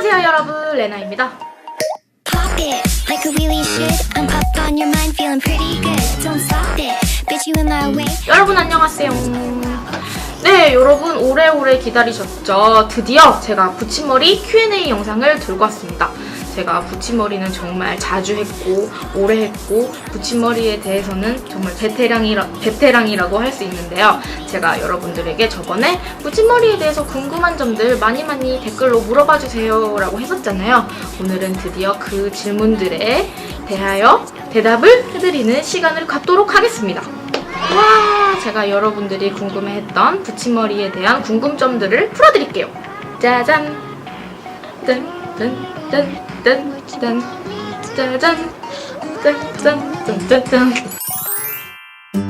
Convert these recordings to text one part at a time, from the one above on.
안녕하세요 여러분 레나입니다. 여러분 안녕하세요 네 여러분 오래오래 기다리셨죠 드디어 제가 붙임머리 Q&A 영상을 들고 왔습니다 제가 붙임머리는 정말 자주 했고 오래 했고 붙임머리에 대해서는 정말 베테랑이라, 베테랑이라고 할 수 있는데요. 제가 여러분들에게 저번에 붙임머리에 대해서 궁금한 점들 많이 많이 댓글로 물어봐 주세요 라고 했었잖아요. 오늘은 드디어 그 질문들에 대하여 대답을 해드리는 시간을 갖도록 하겠습니다. 와, 제가 여러분들이 궁금해했던 붙임머리에 대한 궁금점들을 풀어드릴게요. 짜잔, 짠, 짠, 짠, 짠, 짠, 짜잔, 짠, 짠, 짠, 짠, 짠.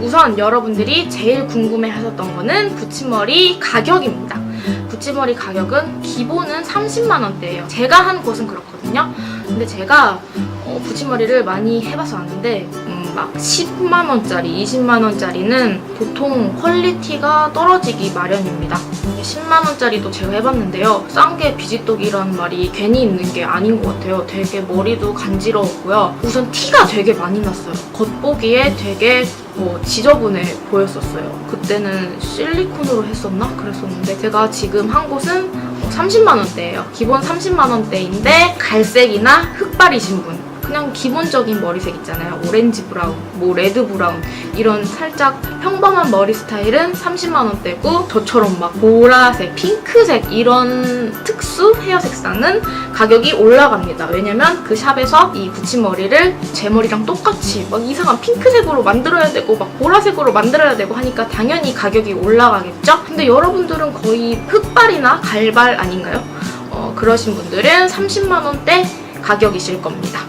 우선 여러분들이 제일 궁금해 하셨던 거는 붙임머리 가격입니다. 붙임머리 가격은 기본은 30만 원대예요. 제가 한 곳은 그렇거든요. 근데 제가 어, 붙임머리를 많이 해봐서 아는데 음, 막 10만 원짜리, 20만 원짜리는 보통 퀄리티가 떨어지기 마련입니다. 10만 원짜리도 제가 해봤는데요. 싼 게 비지떡이라는 말이 괜히 있는 게 아닌 것 같아요. 되게 머리도 간지러웠고요. 우선 티가 되게 많이 났어요. 겉보기에 되게 뭐 지저분해 보였었어요. 그때는 실리콘으로 했었나? 그랬었는데 제가 지금 한 곳은 30만 원대예요. 기본 30만 원대인데 갈색이나 흑발이신 분 그냥 기본적인 머리색 있잖아요. 오렌지 브라운, 뭐 레드 브라운 이런 살짝 평범한 머리 스타일은 30만 원대고 저처럼 막 보라색, 핑크색 이런 특수 헤어 색상은 가격이 올라갑니다. 왜냐면 그 샵에서 이 붙임머리를 제 머리랑 똑같이 막 이상한 핑크색으로 만들어야 되고 막 보라색으로 만들어야 되고 하니까 당연히 가격이 올라가겠죠? 근데 여러분들은 거의 흑발이나 갈발 아닌가요? 어, 그러신 분들은 30만 원대 가격이실 겁니다.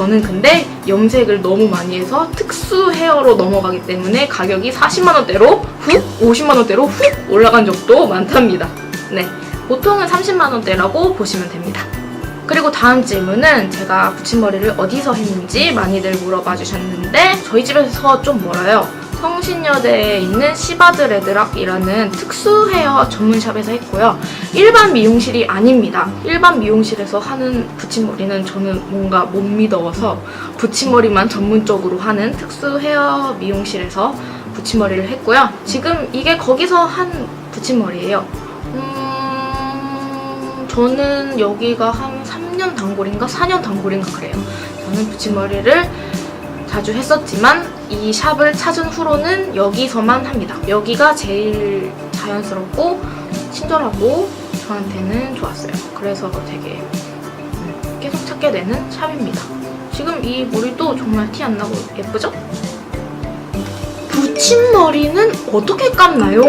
저는 근데 염색을 너무 많이 해서 특수 헤어로 넘어가기 때문에 가격이 40만 원대로 훅 50만 원대로 훅 올라간 적도 많답니다. 네. 보통은 30만 원대라고 보시면 됩니다. 그리고 다음 질문은 제가 붙임머리를 어디서 했는지 많이들 물어봐 주셨는데 저희 집에서 좀 멀어요. 성신여대에 있는 시바드 레드락이라는 특수 헤어 전문샵에서 했고요. 일반 미용실이 아닙니다. 일반 미용실에서 하는 붙임머리는 저는 뭔가 못 믿어서 붙임머리만 전문적으로 하는 특수 헤어 미용실에서 붙임머리를 했고요. 지금 이게 거기서 한 붙임머리예요. 음, 저는 여기가 한 3년 단골인가 4년 단골인가 그래요. 저는 붙임머리를 자주 했었지만 이 샵을 찾은 후로는 여기서만 합니다. 여기가 제일 자연스럽고 친절하고 저한테는 좋았어요. 그래서 되게 음, 계속 찾게 되는 샵입니다. 지금 이 머리도 정말 티 안 나고 예쁘죠? 붙임머리는 어떻게 감나요?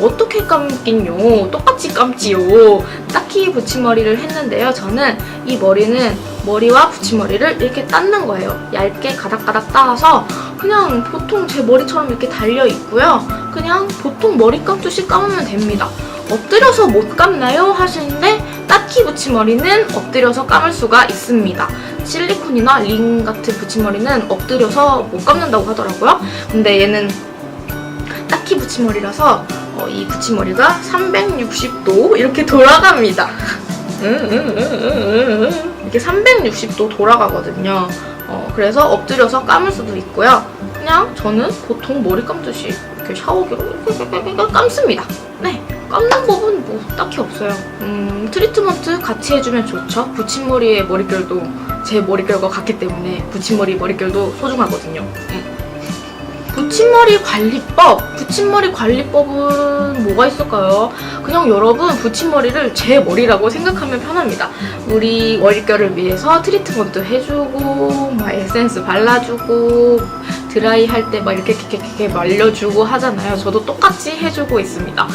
어떻게 감긴요? 똑같이 감지요. 딱히 붙임머리를 했는데요. 저는 이 머리는 머리와 붙임머리를 이렇게 닦는 거예요. 얇게 가닥가닥 따서 그냥 보통 제 머리처럼 이렇게 달려 있고요. 그냥 보통 머리 감듯이 감으면 됩니다. 엎드려서 못 감나요? 하시는데 딱히 붙임머리는 엎드려서 감을 수가 있습니다. 실리콘이나 링 같은 붙임머리는 엎드려서 못 감는다고 하더라고요. 근데 얘는 딱히 붙임머리라서 어, 이 붙임머리가 360도 이렇게 돌아갑니다. 이렇게 360도 돌아가거든요. 어, 그래서 엎드려서 감을 수도 있고요. 그냥 저는 보통 머리 감듯이 이렇게 샤워기로 감습니다. 네, 감는 법은 뭐 딱히 없어요. 음, 트리트먼트 같이 해주면 좋죠. 붙임머리의 머릿결도 제 머릿결과 같기 때문에 붙임머리 머릿결도 소중하거든요. 음. 붙임머리 관리법. 붙임머리 관리법은 뭐가 있을까요? 그냥 여러분 붙임머리를 제 머리라고 생각하면 편합니다. 우리 머릿결을 위해서 트리트먼트 해주고, 막 에센스 발라주고, 드라이 할 때 막 이렇게 이렇게 이렇게 말려주고 하잖아요. 저도 똑같이 해주고 있습니다.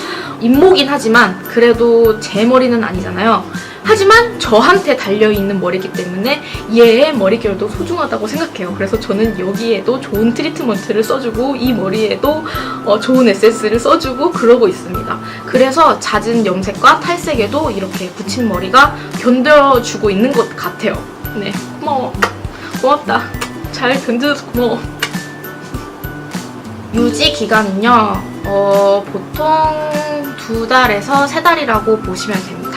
입모긴 하지만 그래도 제 머리는 아니잖아요. 하지만 저한테 달려있는 머리이기 때문에 얘의 머릿결도 소중하다고 생각해요. 그래서 저는 여기에도 좋은 트리트먼트를 써주고 이 머리에도 어, 좋은 에센스를 써주고 그러고 있습니다. 그래서 잦은 염색과 탈색에도 이렇게 붙인 머리가 견뎌주고 있는 것 같아요. 네, 고마워. 고맙다. 잘 견뎌줘서 고마워. 유지 기간은요, 어, 보통 두 달에서 세 달이라고 보시면 됩니다.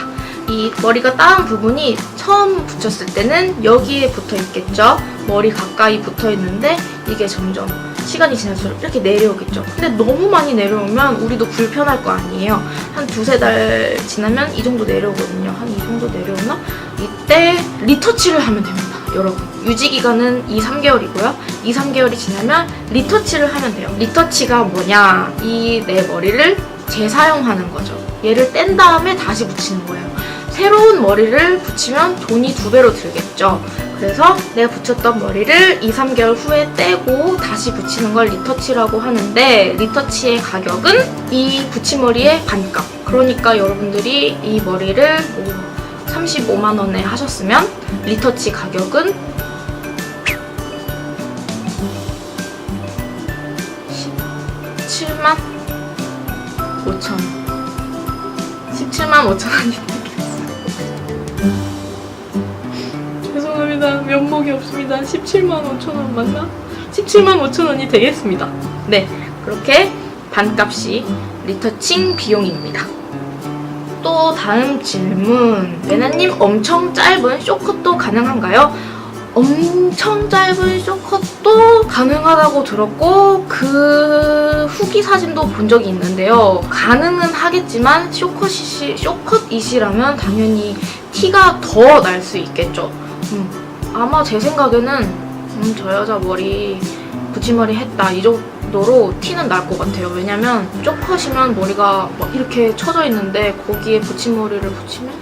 이 머리가 따은 부분이 처음 붙였을 때는 여기에 붙어 있겠죠. 머리 가까이 붙어 있는데 이게 점점 시간이 지날수록 이렇게 내려오겠죠. 근데 너무 많이 내려오면 우리도 불편할 거 아니에요. 한 두세 달 지나면 이 정도 내려오거든요. 한 이 정도 내려오나? 이때 리터치를 하면 됩니다. 여러분. 유지 기간은 2, 3개월이고요. 2, 3개월이 지나면 리터치를 하면 돼요. 리터치가 뭐냐? 이 내 머리를 재사용하는 거죠. 얘를 뗀 다음에 다시 붙이는 거예요. 새로운 머리를 붙이면 돈이 두 배로 들겠죠. 그래서 내가 붙였던 머리를 2, 3개월 후에 떼고 다시 붙이는 걸 리터치라고 하는데 리터치의 가격은 이 붙임머리의 반값. 그러니까 여러분들이 이 머리를 뭐 35만 원에 하셨으면 리터치 가격은 17만 5천 원. 17만 5천 원이 되겠 면목이 없습니다. 17만 5천 원 맞나? 17만 5천 원이 되겠습니다. 네, 그렇게 반값이 리터칭 비용입니다. 또 다음 질문. 레나님 엄청 짧은 쇼컷도 가능한가요? 엄청 짧은 쇼컷도 가능하다고 들었고 그 후기 사진도 본 적이 있는데요. 가능은 하겠지만 쇼컷이 쇼컷이시라면 당연히 티가 더 날 수 있겠죠. 음, 아마 제 생각에는 음, 저 여자 머리 붙임머리 했다 이 정도로 티는 날 것 같아요. 왜냐면 쇼컷이면 머리가 막 이렇게 쳐져 있는데 거기에 붙임머리를 붙이면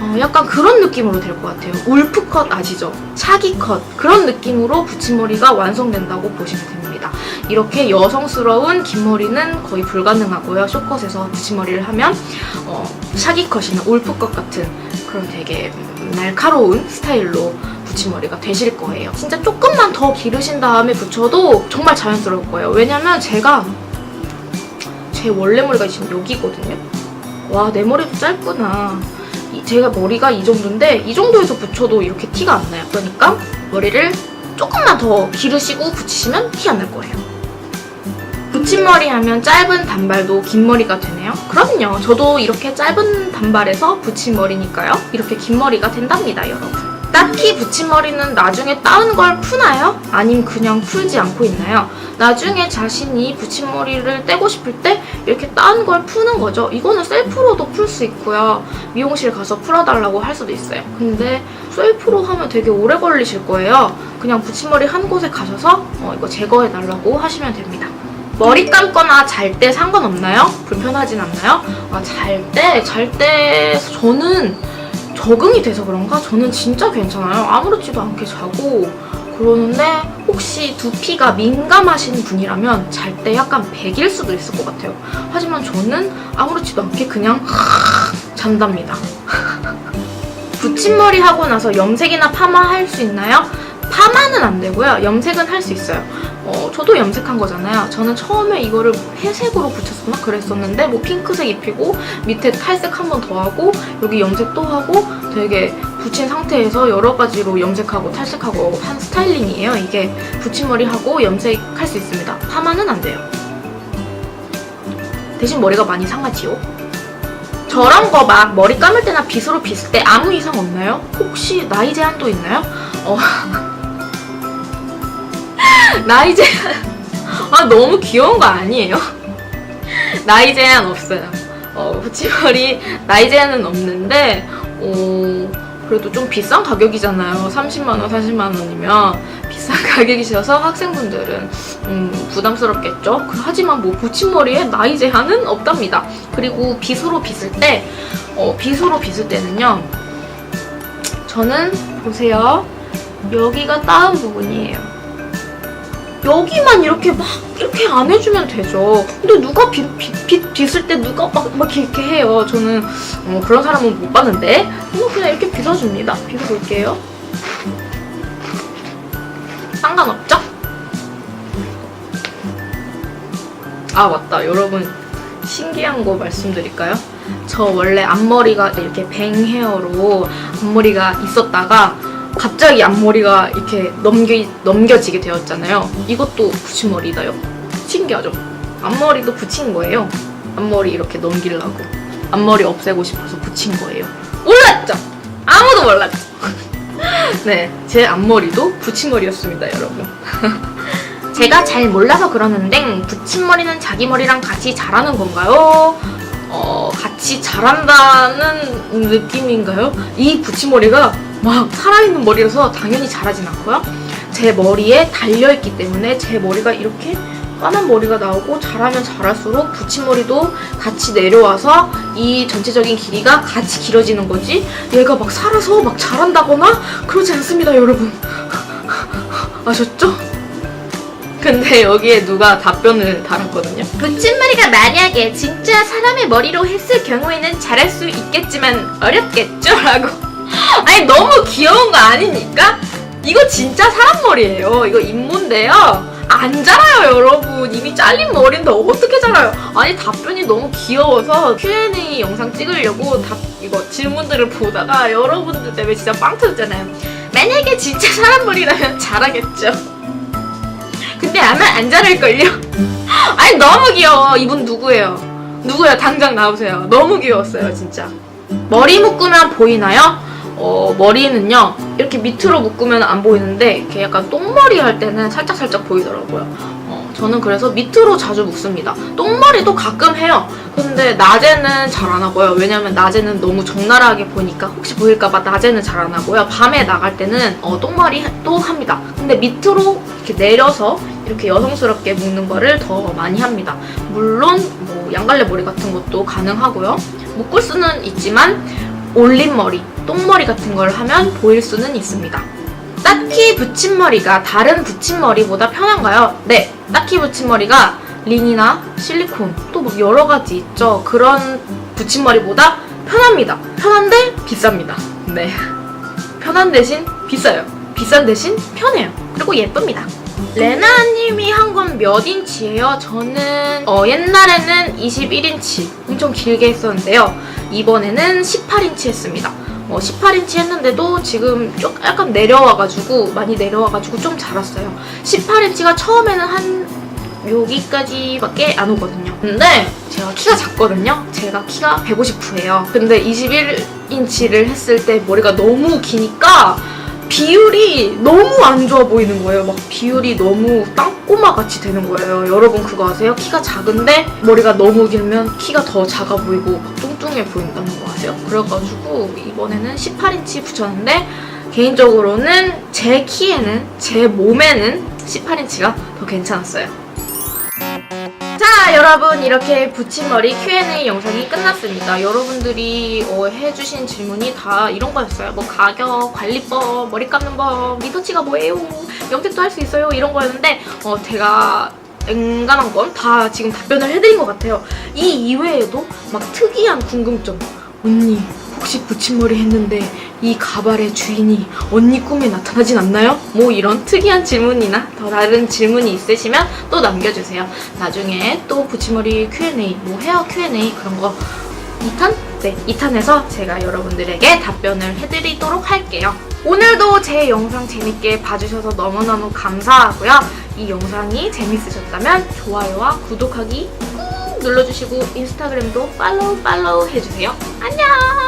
어, 약간 그런 느낌으로 될 것 같아요. 울프컷 아시죠? 차기컷 그런 느낌으로 붙임머리가 완성된다고 보시면 됩니다. 이렇게 여성스러운 긴 머리는 거의 불가능하고요. 쇼컷에서 붙임머리를 하면 어, 샤기컷이나 울프컷 같은 그런 되게 날카로운 스타일로 붙임머리가 되실 거예요. 진짜 조금만 더 기르신 다음에 붙여도 정말 자연스러울 거예요. 왜냐면 제가 제 원래 머리가 지금 여기거든요. 와, 내 머리도 짧구나. 이- 제가 머리가 이 정도인데 이 정도에서 붙여도 이렇게 티가 안 나요. 그러니까 머리를 조금만 더 기르시고 붙이시면 티 안 날 거예요. 붙임머리 하면 짧은 단발도 긴 머리가 되네요. 그럼요. 저도 이렇게 짧은 단발에서 붙임머리니까요. 이렇게 긴 머리가 된답니다, 여러분. 딱히 붙임머리는 나중에 따은 걸 푸나요? 아님 그냥 풀지 않고 있나요? 나중에 자신이 붙임머리를 떼고 싶을 때 이렇게 따은 걸 푸는 거죠. 이거는 셀프로도 풀 수 있고요. 미용실 가서 풀어달라고 할 수도 있어요. 근데 셀프로 하면 되게 오래 걸리실 거예요. 그냥 붙임머리 한 곳에 가셔서 어, 이거 제거해달라고 하시면 됩니다. 머리 감거나 잘 때 상관없나요? 불편하진 않나요? 아, 잘 때, 잘 때 저는 적응이 돼서 그런가? 저는 진짜 괜찮아요. 아무렇지도 않게 자고 그러는데 혹시 두피가 민감하신 분이라면 잘 때 약간 백일 수도 있을 것 같아요. 하지만 저는 아무렇지도 않게 그냥 잔답니다. 붙임머리 하고 나서 염색이나 파마 할 수 있나요? 파마는 안 되고요. 염색은 할 수 있어요. 어, 저도 염색한 거잖아요. 저는 처음에 이거를 회색으로 붙였었나 그랬었는데 뭐 핑크색 입히고 밑에 탈색 한 번 더 하고 여기 염색 또 하고 되게 붙인 상태에서 여러 가지로 염색하고 탈색하고 한 스타일링이에요. 이게 붙임머리 하고 염색할 수 있습니다. 파마는 안 돼요. 대신 머리가 많이 상하지요. 저런 거 막 머리 감을 때나 빗으로 빗을 때 아무 이상 없나요? 혹시 나이 제한도 있나요? 어. 나이 제한. 아, 너무 귀여운 거 아니에요? 나이 제한 없어요. 어, 붙임머리 나이 제한은 없는데, 어, 그래도 좀 비싼 가격이잖아요. 30만 원, 40만 원이면. 비싼 가격이셔서 학생분들은, 음, 부담스럽겠죠? 그- 하지만 뭐 붙임머리에 나이 제한은 없답니다. 그리고 빗으로 빗을 때, 어, 빗으로 빗을 때는요, 저는 보세요. 여기가 따은 부분이에요. 여기만 이렇게 막 이렇게 안 해주면 되죠. 근데 누가 빗, 빗, 빗, 빗을 때 누가 막, 막 이렇게 해요. 저는 어, 그런 사람은 못 봤는데 저는 그냥 이렇게 빗어줍니다. 빗어볼게요. 상관없죠? 아 맞다 여러분 신기한 거 말씀드릴까요? 저 원래 앞머리가 이렇게 뱅 헤어로 앞머리가 있었다가 갑자기 앞머리가 이렇게 넘겨, 넘겨지게 되었잖아요. 이것도 붙임머리다요. 신기하죠? 앞머리도 붙인 거예요. 앞머리 이렇게 넘기려고. 앞머리 없애고 싶어서 붙인 거예요. 오! 몰랐죠. 네, 제 앞머리도 붙임머리였습니다, 여러분. 제가 잘 몰라서 그러는데 붙임머리는 자기 머리랑 같이 자라는 건가요? 어, 같이 자란다는 느낌인가요? 이 붙임머리가 막 살아있는 머리라서 당연히 자라진 않고요. 제 머리에 달려있기 때문에 제 머리가 이렇게 까만 머리가 나오고 자라면 자랄수록 붙임머리도 같이 내려와서 이 전체적인 길이가 같이 길어지는 거지 얘가 막 살아서 막 자란다거나 그러지 않습니다 여러분 아셨죠? 근데 여기에 누가 답변을 달았거든요 붙임머리가 만약에 진짜 사람의 머리로 했을 경우에는 자랄 수 있겠지만 어렵겠죠? 라고 아니 너무 귀여운 거 아니니까? 이거 진짜 사람 머리예요. 이거 인모인데요. 안 자라요 여러분. 이미 잘린 머리인데 어떻게 자라요? 아니 답변이 너무 귀여워서 Q&A 영상 찍으려고 답 이거 질문들을 보다가 여러분들 때문에 진짜 빵 터졌잖아요. 만약에 진짜 사람 머리라면 자라겠죠. 근데 아마 안 자랄걸요? 아니 너무 귀여워. 이분 누구예요? 누구예요? 당장 나오세요. 너무 귀여웠어요 진짜. 머리 묶으면 보이나요? 어, 머리는요, 이렇게 밑으로 묶으면 안 보이는데, 이렇게 약간 똥머리 할 때는 살짝살짝 보이더라고요. 어, 저는 그래서 밑으로 자주 묶습니다. 똥머리도 가끔 해요. 근데 낮에는 잘 안 하고요. 왜냐면 낮에는 너무 적나라하게 보니까 혹시 보일까봐 낮에는 잘 안 하고요. 밤에 나갈 때는 어, 똥머리 또 합니다. 근데 밑으로 이렇게 내려서 이렇게 여성스럽게 묶는 거를 더 많이 합니다. 물론 뭐 양갈래 머리 같은 것도 가능하고요. 묶을 수는 있지만 올림머리, 똥머리 같은 걸 하면 보일 수는 있습니다. 딱히 붙임머리가 다른 붙임머리보다 편한가요? 네, 딱히 붙임머리가 린이나 실리콘 또막 여러 가지 있죠. 그런 붙임머리보다 편합니다. 편한데 비쌉니다. 네. 편한 대신 비싸요. 비싼 대신 편해요. 그리고 예쁩니다. 레나님이 한 건 몇 인치예요? 저는 어, 옛날에는 21인치 엄청 길게 했었는데요. 이번에는 18인치 했습니다. 어, 18인치 했는데도 지금 좀 약간 내려와가지고 많이 내려와가지고 좀 자랐어요. 18인치가 처음에는 한 여기까지밖에 안 오거든요. 근데 제가 키가 작거든요. 제가 키가 159예요. 근데 21인치를 했을 때 머리가 너무 기니까 비율이 너무 안 좋아 보이는 거예요. 막 비율이 너무 땅꼬마 같이 되는 거예요. 여러분 그거 아세요? 키가 작은데 머리가 너무 길면 키가 더 작아 보이고 막 뚱뚱해 보인다는 거 아세요? 그래가지고 이번에는 18인치 붙였는데 개인적으로는 제 키에는 제 몸에는 18인치가 더 괜찮았어요. 자 여러분 이렇게 붙임머리 Q&A 영상이 끝났습니다. 여러분들이 어, 해주신 질문이 다 이런 거였어요. 뭐 가격, 관리법, 머리 감는 법, 리터치가 뭐예요? 염색도 할 수 있어요? 이런 거였는데 어, 제가 엔간한 건 다 지금 답변을 해드린 것 같아요. 이 이외에도 막 특이한 궁금점. 언니 혹시 붙임머리 했는데 이 가발의 주인이 언니 꿈에 나타나진 않나요? 뭐 이런 특이한 질문이나 더 다른 질문이 있으시면 또 남겨주세요. 나중에 또 붙임머리 Q&A, 뭐 헤어 Q&A 그런 거 2탄? 네, 2탄에서 제가 여러분들에게 답변을 해드리도록 할게요. 오늘도 제 영상 재밌게 봐주셔서 너무너무 감사하고요. 이 영상이 재밌으셨다면 좋아요와 구독하기 꾹 눌러주시고 인스타그램도 팔로우 팔로우 해주세요. 안녕!